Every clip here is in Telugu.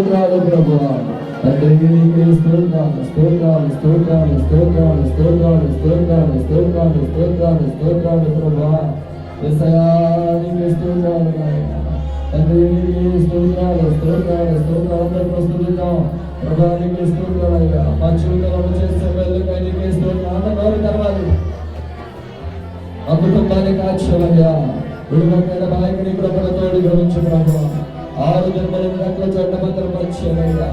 స్తోత్రాలు ప్రభు. తండ్రి నీకే స్తోత్రాలు స్తోత్రాలు స్తోత్రాలు స్తోత్రాలు స్తోత్రాలు స్తోత్రాలు స్తోత్రాలు స్తోత్రాలు స్తోత్రాలు ప్రభు. ఎసయా నీకే స్తోత్రాలు తండ్రి నీకే స్తోత్రాలు స్తోత్రాలు స్తోత్రాలు అందరూ ప్రస్తుతిద్దాం. ప్రభా నీకే స్తోత్రాలు అయ్యా. మా జీవితంలో చేసే వెళ్ళకై నీకే స్తోత్రాలు అంత నోరు తెరవాలి. ఆ కుటుంబాన్ని కాక్షవయ్యా విడుదల నాయకుని కృపణ తోడు గమనించు ప్రభు. ఆరు జన్మల రెక్కల చోట భద్రపరిచారయ్యా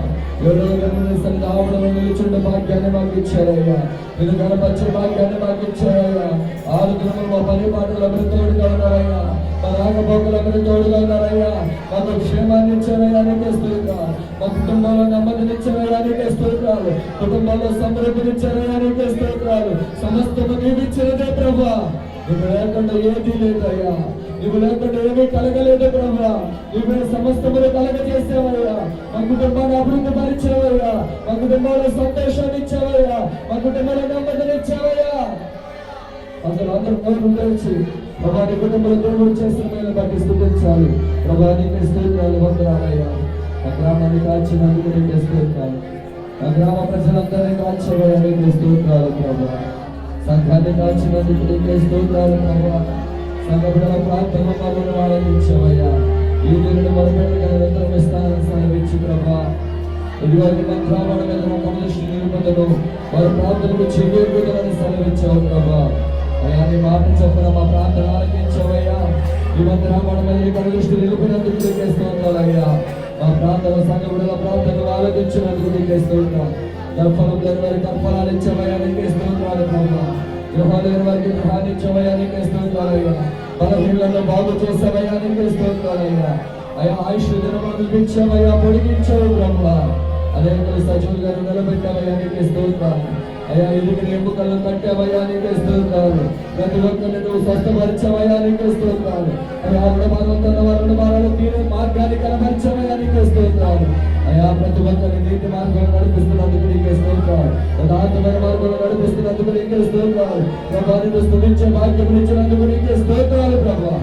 ఏడో జన్మల సంధావడంలో నిలుచుండే భాగ్యాన్ని మాకు ఇచ్చారయ్యా ఇది కనపరిచే భాగ్యాన్ని మాకు ఇచ్చారయ్యా ఆరు జన్మలు మా పని పాటలు అమరి తోడుగా ఉన్నారయ్యా. మా రాకపోకలు అమరి తోడుగా ఉన్నారయ్యా. మాకు క్షేమాన్ని ఇచ్చారయ్యా నీకే స్తోత్రాలు. మా కుటుంబంలో నెమ్మదిని ఇచ్చారయ్యా నీకే స్తోత్రాలు. కుటుంబంలో సమృద్ధిని ఇచ్చారయ్యా నీకే స్తోత్రాలు. సమస్తము నీవిచ్చినదే ప్రభా. ఇక్కడ లేకుండా ఏది లేదయ్యా. నువ్వు లేకుండా ఏమీ కలగలేదు ప్రభా. నువ్వు సమస్తములు కలగ చేసావయ్యా మా కుటుంబాన్ని అభివృద్ధి పరిచేవయ్యా. మా కుటుంబంలో సంతోషాన్ని ఇచ్చేవయ్యా. మా కుటుంబంలో నెమ్మదిని ఇచ్చేవయ్యా. అసలు అందరూ కోరు తెరిచి ప్రభా నీ కుటుంబంలో దేవుడు చేసిన మేలు బట్టి స్థుతించాలి. ప్రభా నీకు స్తోత్రాలు వందనాలయ్యా. ఆ గ్రామాన్ని కాచినందుకు నీకు స్తోత్రాలు. ఆ గ్రామ ప్రజలందరినీ కాల్చేవయ్యా నీకు స్తోత్రాలు ప్రభా. సంఘాన్ని కాల్చినందుకు నీకే స్తోత్రాలు ప్రభా. సంఘ బిడ్డల ప్రార్థన మమ్మల్ని ఆరాధించవయ్యా ఈ దేవుడు మొదలుపెట్టగా వెంటనే స్థానం సమర్పించి ప్రభా. ఇదివరకు మంత్రాలను మీద మమ్మల్ని నిరుపదలు వారి ప్రార్థనకు చెయ్యకూడదని సెలవించావు ప్రభా. అయ్యా నీ మాట చెప్పిన మా ప్రార్థన ఆలకించవయ్యా ఈ మంత్రామణ మీద కనుదృష్టి నిలిపినందుకు తీకేస్తున్నాయ్యా మా ప్రార్థన సంఘ బిడ్డల ప్రార్థనలు ఆలోచించినందుకు తీకేస్తూ ఉంటాం కల్పన దగ్గర కల్పనాలు ఇచ్చవయ్యా నీకేస్తూ ఉంటాను ప్రభా. గృహాలు వారికి గృహాన్ని నీకే స్తోత్రాలయ్యా బలహీనలను బాగు చేసావయ్యా నీకే స్తోత్రాలయ్యా అయ్యా. ఆయుష్ దినములు ఇచ్చావయ్యా పొడిగించావు బ్రహ్మ. అనేక సజీవులుగా నిలబెట్టావయ్యా నీకే స్తోత్రాలు అయ్యా ఎదుగుని ఎముకలను కట్టావయ్యా నీకే స్తోత్రాలు ప్రతి ఒక్కరిని నువ్వు స్వస్థపరిచావయ్యా నీకే స్తోత్రాలు అయ్యా రుణమానంతో వారి మారాలు తీరే మార్గాన్ని కనపరిచావయ్యా నీకే స్తోత్రాలు అయ్యా ప్రతి ఒక్కరిని నీతి మార్గంలో నడిపిస్తున్నందుకు నీకే స్తోత్రాలు యథార్థమైన మార్గంలో నడిపిస్తున్నందుకు నీకే స్తోత్రాలు ప్రభావిని స్థుతించే భాగ్యం ఇచ్చినందుకు నీకే స్తోత్రాలు ప్రభా.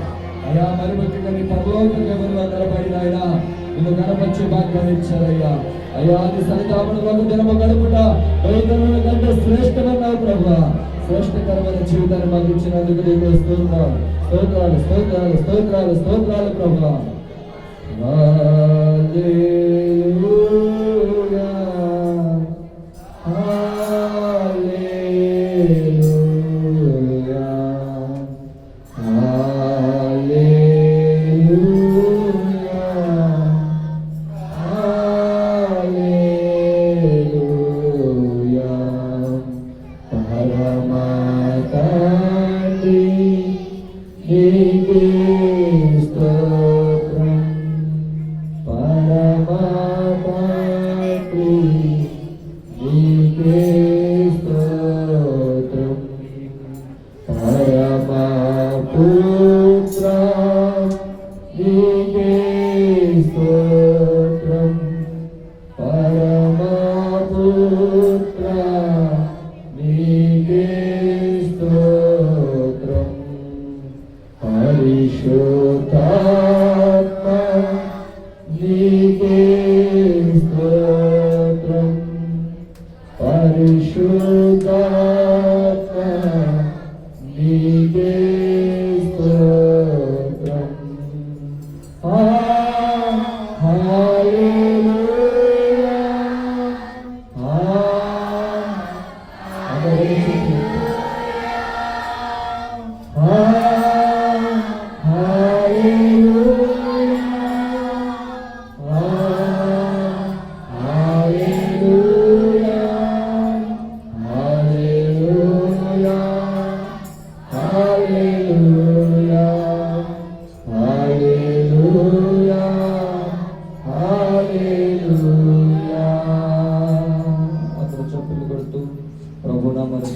అయ్యా మరి ముఖ్యంగా నీ పరలోకంగా ఎవరు నిలబడిన ఆయన నిన్ను కనపరిచే భాగ్యాన్ని ఇచ్చారయ్యా. అయ్యా నీ సరితాపణలోకి దినము గడుపుట రైతుల కంటే శ్రేష్టమన్నావు ప్రభా శ్రేష్టకరమైన జీవితాన్ని మాకు ఇచ్చినందుకు నీకు స్తోత్రాలు స్తోత్రాలు స్తోత్రాలు స్తోత్రాలు స్తోత్రాలు ప్రభా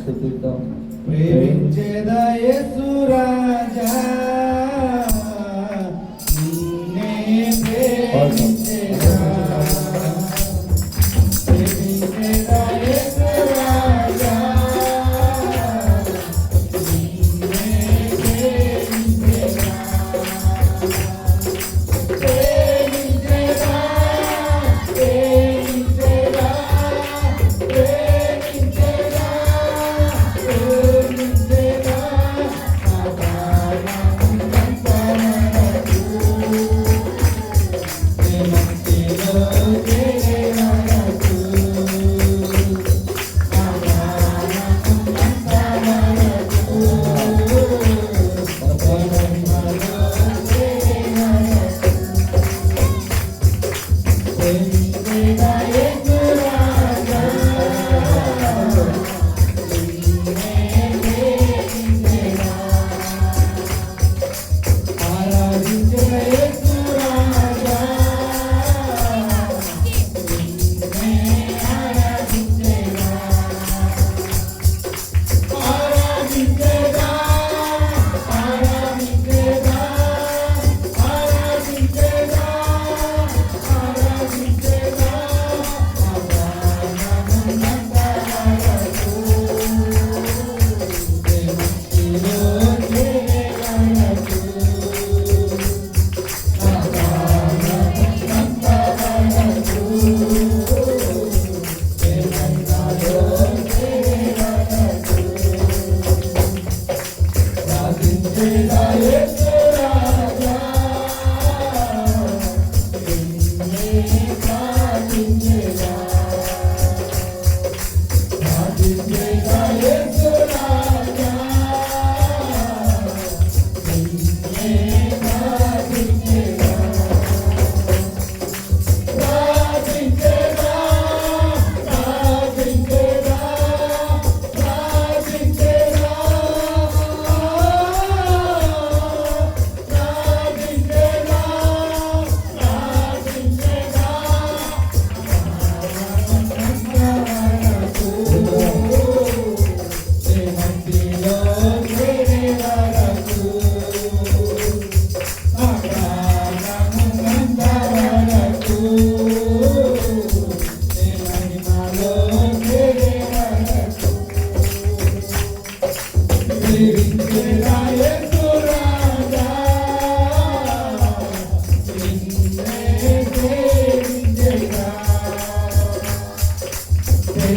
స్థుతిద్దాం. ప్రేమించేదా యేసు రాజా?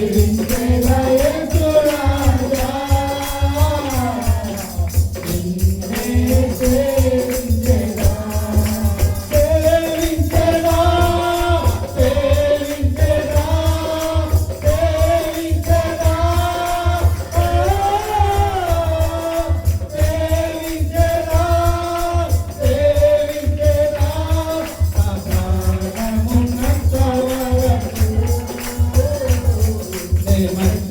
living. నీ మధ్యలో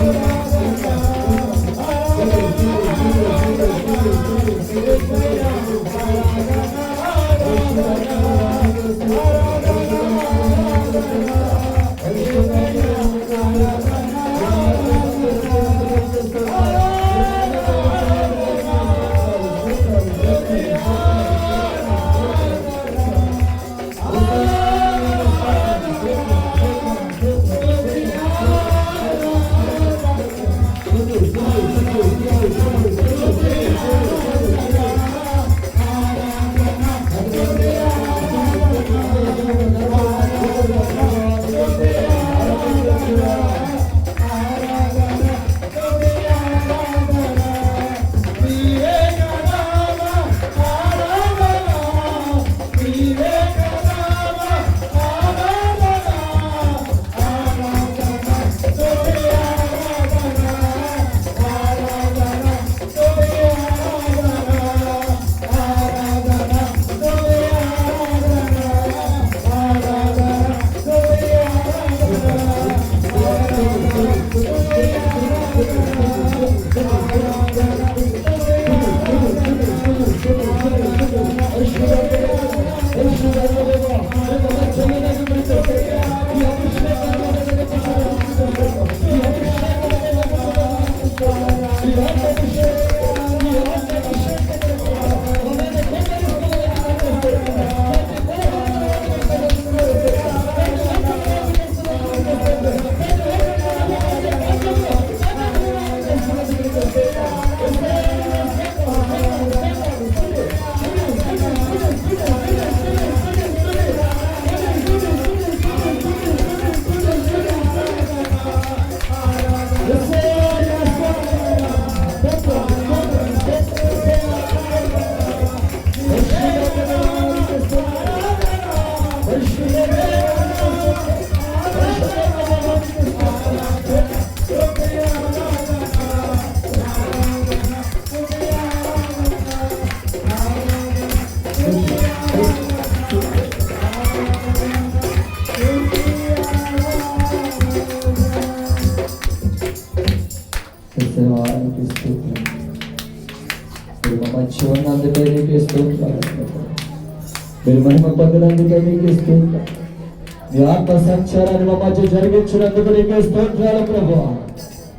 సత్యవానికి స్తోత్రం మీరు మా మంచి ఉన్నందుకే నీకే స్తోత్రాలు మీరు మహిమ పొందినందుకే నీకే స్తోత్రం మీ ఆత్మ సంచారాన్ని మా మధ్య జరిగించినందుకు నీకే స్తోత్రాలు ప్రభు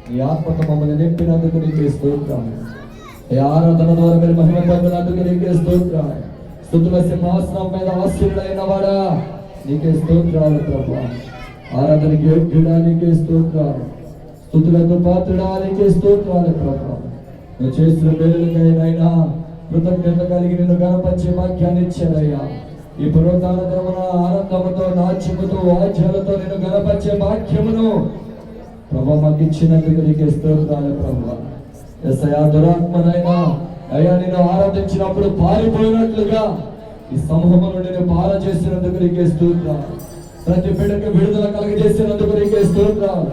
మీ ఆత్మతో మమ్మల్ని నింపినందుకు నీకే స్తోత్రాలు ఈ ఆరాధన ద్వారా మీరు మహిమ పొందినందుకు నీకే స్తోత్రాలు స్థుతుల సింహాసనం మీద ఆశీర్డైన వాడా నీకే స్తోత్రాలు ప్రభు ఆరాధనకి యోగ్యుడా నీకే స్తోత్రాలు. స్థుతులకు పాత్రడానికి స్తోత్రాలు ప్రభు. నువ్వు చేసిన మేలులకైనా కృతజ్ఞత కలిగి నిన్ను గణపరిచే వాక్యాన్ని ఇచ్చారయ్యా ఈ పురోధాన దేవన ఆనందముతో నాట్యముతో వాద్యాలతో నిన్ను గణపరిచే వాక్యమును ప్రభా మాకు ఇచ్చినందుకు నీకు స్తోత్రాలు ప్రభు. ఎస్ఐా దురాత్మనైనా అయ్యా నేను ఆరాధించినప్పుడు పారిపోయినట్లుగా ఈ సమూహమును నేను పాల చేసినందుకు నీకే స్తోత్రాలు. ప్రతి బిడ్డకు విడుదల కలిగజేసినందుకు నీకే స్తోత్రాలు.